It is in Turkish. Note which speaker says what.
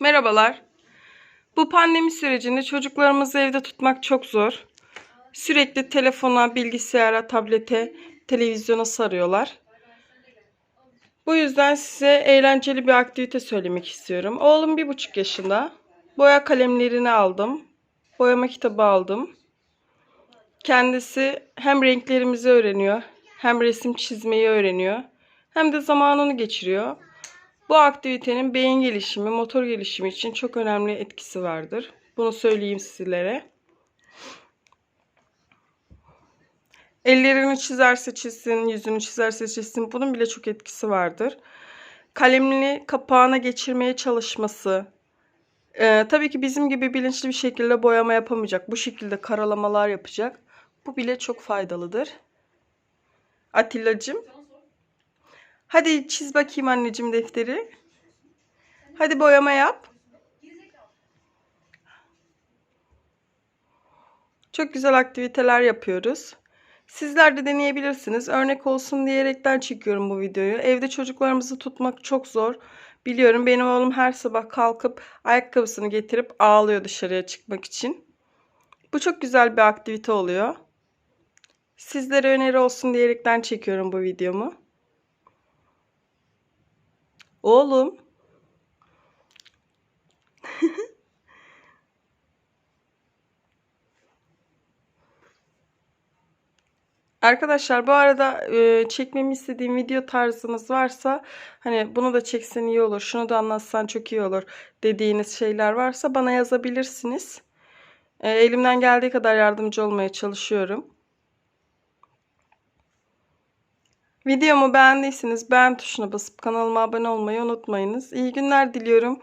Speaker 1: Merhabalar. Bu pandemi sürecinde çocuklarımızı evde tutmak çok zor. Sürekli telefona, bilgisayara, tablete, televizyona sarıyorlar. Bu yüzden size eğlenceli bir aktivite söylemek istiyorum. Oğlum bir buçuk yaşında. Boya kalemlerini aldım. Boyama kitabı aldım. Kendisi hem renklerimizi öğreniyor, hem resim çizmeyi öğreniyor, hem de zamanını geçiriyor. Bu aktivitenin beyin gelişimi, motor gelişimi için çok önemli etkisi vardır. Bunu söyleyeyim sizlere. Ellerini çizerse çizsin, yüzünü çizerse çizsin. Bunun bile çok etkisi vardır. Kalemini kapağına geçirmeye çalışması. Ee, tabii ki bizim gibi bilinçli bir şekilde boyama yapamayacak. Bu şekilde karalamalar yapacak. Bu bile çok faydalıdır. Atilla'cığım. Hadi çiz bakayım anneciğim defteri. Hadi boyama yap. Çok güzel aktiviteler yapıyoruz. Sizler de deneyebilirsiniz. Örnek olsun diyerekten çekiyorum bu videoyu. Evde çocuklarımızı tutmak çok zor. Biliyorum benim oğlum her sabah kalkıp ayakkabısını getirip ağlıyor dışarıya çıkmak için. Bu çok güzel bir aktivite oluyor. Sizlere öneri olsun diyerekten çekiyorum bu videomu. Oğlum. Arkadaşlar bu arada e, çekmemi istediğim video tarzınız varsa hani bunu da çeksen iyi olur, şunu da anlatsan çok iyi olur dediğiniz şeyler varsa bana yazabilirsiniz. E, elimden geldiği kadar yardımcı olmaya çalışıyorum. Videomu beğendiyseniz beğen tuşuna basıp kanalıma abone olmayı unutmayınız. İyi günler diliyorum.